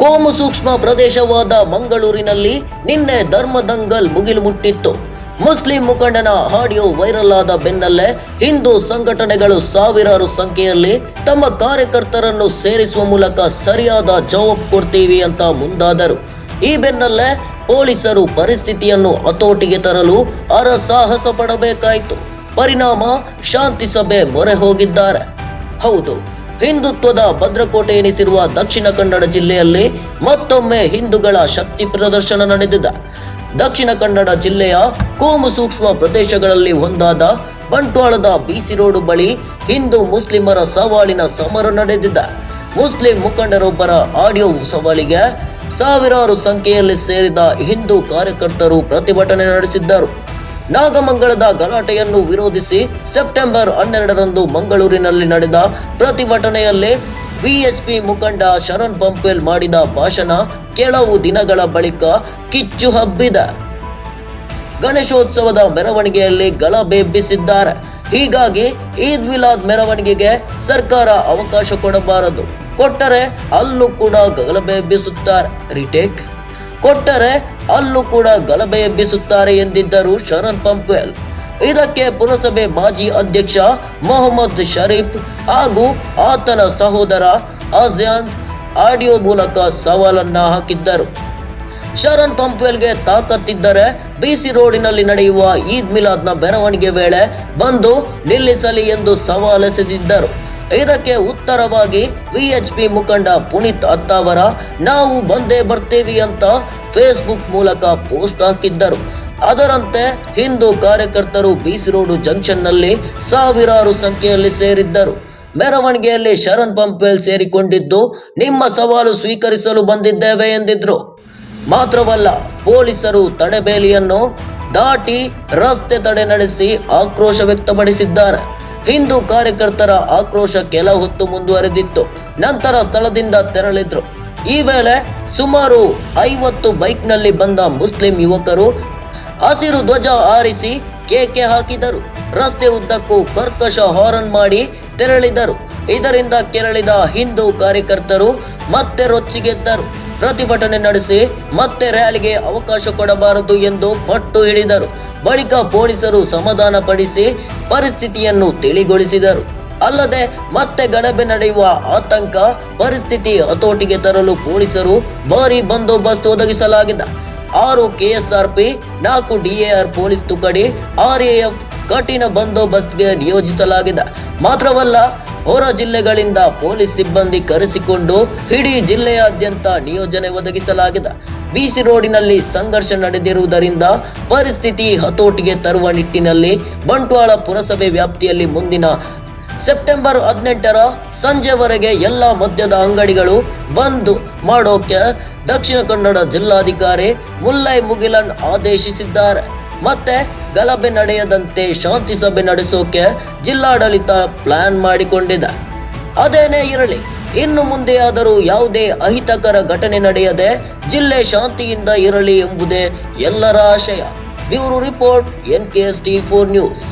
ಕೋಮು ಸೂಕ್ಷ್ಮ ಪ್ರದೇಶವಾದ ಮಂಗಳೂರಿನಲ್ಲಿ ನಿನ್ನೆ ಧರ್ಮದಂಗಲ್ ಮುಗಿಲು ಮುಟ್ಟಿತ್ತು. ಮುಸ್ಲಿಂ ಮುಖಂಡನ ಆಡಿಯೋ ವೈರಲ್ ಆದ ಬೆನ್ನಲ್ಲೇ ಹಿಂದೂ ಸಂಘಟನೆಗಳು ಸಾವಿರಾರು ಸಂಖ್ಯೆಯಲ್ಲಿ ತಮ್ಮ ಕಾರ್ಯಕರ್ತರನ್ನು ಸೇರಿಸುವ ಮೂಲಕ ಸರಿಯಾದ ಜವಾಬ್ ಕೊಡ್ತೀವಿ ಅಂತ ಮುಂದಾದರು. ಈ ಬೆನ್ನಲ್ಲೇ ಪೊಲೀಸರು ಪರಿಸ್ಥಿತಿಯನ್ನು ಹತೋಟಿಗೆ ತರಲು ಅರಸಾಹಸ ಪಡಬೇಕಾಯಿತು. ಪರಿಣಾಮ ಶಾಂತಿ ಸಭೆ ಮೊರೆ ಹೋಗಿದ್ದಾರೆ. ಹೌದು ಹಿಂದುತ್ವದ ಭದ್ರಕೋಟೆ ಎನಿಸಿರುವ ದಕ್ಷಿಣ ಕನ್ನಡ ಜಿಲ್ಲೆಯಲ್ಲಿ ಮತ್ತೊಮ್ಮೆ ಹಿಂದೂಗಳ ಶಕ್ತಿ ಪ್ರದರ್ಶನ ನಡೆದಿದೆ. ದಕ್ಷಿಣ ಕನ್ನಡ ಜಿಲ್ಲೆಯ ಕೋಮು ಸೂಕ್ಷ್ಮ ಪ್ರದೇಶಗಳಲ್ಲಿ ಒಂದಾದ ಬಂಟ್ವಾಳದ ಬಿಸಿ ರೋಡ್ ಬಳಿ ಹಿಂದೂ ಮುಸ್ಲಿಮರ ಸವಾಲಿನ ಸಮರ ನಡೆದಿದೆ. ಮುಸ್ಲಿಂ ಮುಖಂಡರೊಬ್ಬರ ಆಡಿಯೋ ಸವಾಲಿಗೆ ಸಾವಿರಾರು ಸಂಖ್ಯೆಯಲ್ಲಿ ಸೇರಿದ ಹಿಂದೂ ಕಾರ್ಯಕರ್ತರು ಪ್ರತಿಭಟನೆ ನಡೆಸಿದ್ದರು. ನಾಗಮಂಗಲದ ಗಲಾಟೆಯನ್ನು ವಿರೋಧಿಸಿ ಸೆಪ್ಟೆಂಬರ್ ಹನ್ನೆರಡರಂದು ಮಂಗಳೂರಿನಲ್ಲಿ ನಡೆದ ಪ್ರತಿಭಟನೆಯಲ್ಲಿ ಬಿಎಸ್ಪಿ ಮುಖಂಡ ಶರಣ್ ಪಂಪೇಲ್ ಮಾಡಿದ ಭಾಷಣ ಕೆಲವು ದಿನಗಳ ಬಳಿಕ ಕಿಚ್ಚು ಹಬ್ಬಿದೆ. ಗಣೇಶೋತ್ಸವದ ಮೆರವಣಿಗೆಯಲ್ಲಿ ಗಲಭೆ ಎಬ್ಬಿಸಿದ್ದಾರೆ ಹೀಗಾಗಿ ಈದ್ ಮಿಲಾದ್ ಮೆರವಣಿಗೆಗೆ ಸರ್ಕಾರ ಅವಕಾಶ ಕೊಡಬಾರದು. ಕೊಟ್ಟರೆ ಅಲ್ಲೂ ಕೂಡ ಗಲಭೆ ಎಬ್ಬಿಸುತ್ತಾರೆ ರಿಟೇಕ್. ಕೊಟ್ಟರೆ ಅಲ್ಲೂ ಕೂಡ ಗಲಭೆ ಎಬ್ಬಿಸುತ್ತಾರೆ ಎಂದಿದ್ದರು ಶರಣ್ ಪಂಪ್ವೆಲ್. ಇದಕ್ಕೆ ಪುರಸಭೆ ಮಾಜಿ ಅಧ್ಯಕ್ಷ ಮೊಹಮ್ಮದ್ ಶರೀಫ್ ಹಾಗೂ ಆತನ ಸಹೋದರ ಅಜಾನ್ ಆಡಿಯೋ ಮೂಲಕ ಸವಾಲನ್ನ ಹಾಕಿದ್ದರು. ಶರಣ್ ಪಂಪ್ವೆಲ್ಗೆ ತಾಕತ್ತಿದ್ದರೆ ಬಿಸಿ ರೋಡಿನಲ್ಲಿ ನಡೆಯುವ ಈದ್ ಮಿಲಾದ್ನ ಮೆರವಣಿಗೆ ವೇಳೆ ಬಂದು ನಿಲ್ಲಿಸಲಿ ಎಂದು ಸವಾಲೆಸೆದಿದ್ದರು. ಇದಕ್ಕೆ ಉತ್ತರವಾಗಿ ವಿಎಚ್ಪಿ ಮುಖಂಡ ಪುನೀತ್ ಅತ್ತಾವರ, ನಾವು ಬಂದೇ ಬರ್ತೀವಿ ಅಂತ ಫೇಸ್ಬುಕ್ ಮೂಲಕ ಪೋಸ್ಟ್ ಹಾಕಿದ್ದರು. ಅದರಂತೆ ಹಿಂದೂ ಕಾರ್ಯಕರ್ತರು ಬಿಸಿ ರೋಡು ಜಂಕ್ಷನ್ನಲ್ಲಿ ಸಾವಿರಾರು ಸಂಖ್ಯೆಯಲ್ಲಿ ಸೇರಿದ್ದರು. ಮೆರವಣಿಗೆಯಲ್ಲಿ ಶರಣ್ ಪಂಪೇಲ್ ಸೇರಿಕೊಂಡಿದ್ದು, ನಿಮ್ಮ ಸವಾಲು ಸ್ವೀಕರಿಸಲು ಬಂದಿದ್ದೇವೆ ಎಂದಿದ್ರು. ಮಾತ್ರವಲ್ಲ, ಪೊಲೀಸರು ತಡೆಬೇಲಿಯನ್ನು ದಾಟಿ ರಸ್ತೆ ತಡೆ ನಡೆಸಿ ಆಕ್ರೋಶ ವ್ಯಕ್ತಪಡಿಸಿದ್ದಾರೆ. ಹಿಂದೂ ಕಾರ್ಯಕರ್ತರ ಆಕ್ರೋಶ ಕೆಲ ಹೊತ್ತು ಮುಂದುವರೆದಿತ್ತು. ನಂತರ ಸ್ಥಳದಿಂದ ತೆರಳಿದ್ರು. ಈ ವೇಳೆ ಸುಮಾರು ಐವತ್ತು ಬೈಕ್ನಲ್ಲಿ ಬಂದ ಮುಸ್ಲಿಂ ಯುವಕರು ಹಸಿರು ಧ್ವಜ ಆರಿಸಿ ಕೇಕೆ ಹಾಕಿದರು. ರಸ್ತೆ ಉದ್ದಕ್ಕೂ ಕರ್ಕಶ ಹಾರನ್ ಮಾಡಿ ತೆರಳಿದರು. ಇದರಿಂದ ಕೆರಳಿದ ಹಿಂದೂ ಕಾರ್ಯಕರ್ತರು ಮತ್ತೆ ರೊಚ್ಚಿಗೆದ್ದರು. ಪ್ರತಿಭಟನೆ ನಡೆಸಿ ಮತ್ತೆ ರ್ಯಾಲಿಗೆ ಅವಕಾಶ ಕೊಡಬಾರದು ಎಂದು ಪಟ್ಟು ಹಿಡಿದರು. ಬಳಿಕ ಪೊಲೀಸರು ಸಮಾಧಾನಪಡಿಸಿ ಪರಿಸ್ಥಿತಿಯನ್ನು ತಿಳಿಗೊಳಿಸಿದರು. ಅಲ್ಲದೆ ಮತ್ತೆ ಗಣಬೆ ನಡೆಯುವ ಆತಂಕ ಪರಿಸ್ಥಿತಿ ಹತೋಟಿಗೆ ತರಲು ಪೊಲೀಸರು ಭಾರಿ ಬಂದೋಬಸ್ತ್ ಒದಗಿಸಲಾಗಿದೆ. ಆರು ಕೆಎಸ್ಆರ್ಪಿ, ನಾಲ್ಕು ಡಿಎಆರ್ ಪೊಲೀಸ್ ತುಕಡಿ ಆರ್ಎಎಫ್ ಕಠಿಣ ಬಂದೋಬಸ್ತ್ಗೆ ನಿಯೋಜಿಸಲಾಗಿದೆ. ಮಾತ್ರವಲ್ಲ ಹೊರ ಜಿಲ್ಲೆಗಳಿಂದ ಪೊಲೀಸ್ ಸಿಬ್ಬಂದಿ ಕರೆಸಿಕೊಂಡು ಇಡೀ ಜಿಲ್ಲೆಯಾದ್ಯಂತ ನಿಯೋಜನೆ ಒದಗಿಸಲಾಗಿದೆ. ಬಿಸಿ ರೋಡಿನಲ್ಲಿ ಸಂಘರ್ಷ ನಡೆದಿರುವುದರಿಂದ ಪರಿಸ್ಥಿತಿ ಹತೋಟಿಗೆ ತರುವ ನಿಟ್ಟಿನಲ್ಲಿ ಬಂಟ್ವಾಳ ಪುರಸಭೆ ವ್ಯಾಪ್ತಿಯಲ್ಲಿ ಮುಂದಿನ ಸೆಪ್ಟೆಂಬರ್ ಹದಿನೆಂಟರ ಸಂಜೆವರೆಗೆ ಎಲ್ಲ ಮದ್ಯದ ಅಂಗಡಿಗಳು ಬಂದ್ ಮಾಡೋಕೆ ದಕ್ಷಿಣ ಕನ್ನಡ ಜಿಲ್ಲಾಧಿಕಾರಿ ಮುಲ್ಲೈ ಮುಗಿಲನ್ ಆದೇಶಿಸಿದ್ದಾರೆ. ಮತ್ತೆ ಗಲಭೆ ನಡೆಯದಂತೆ ಶಾಂತಿ ಸಭೆ ನಡೆಸೋಕೆ ಜಿಲ್ಲಾಡಳಿತ ಪ್ಲಾನ್ ಮಾಡಿಕೊಂಡಿದೆ. ಅದೇನೇ ಇರಲಿ, ಇನ್ನು ಮುಂದೆ ಆದರೂ ಯಾವುದೇ ಅಹಿತಕರ ಘಟನೆ ನಡೆಯದೆ ಜಿಲ್ಲೆ ಶಾಂತಿಯಿಂದ ಇರಲಿ ಎಂಬುದೇ ಎಲ್ಲರ ಆಶಯ. Bureau report N K S T four news.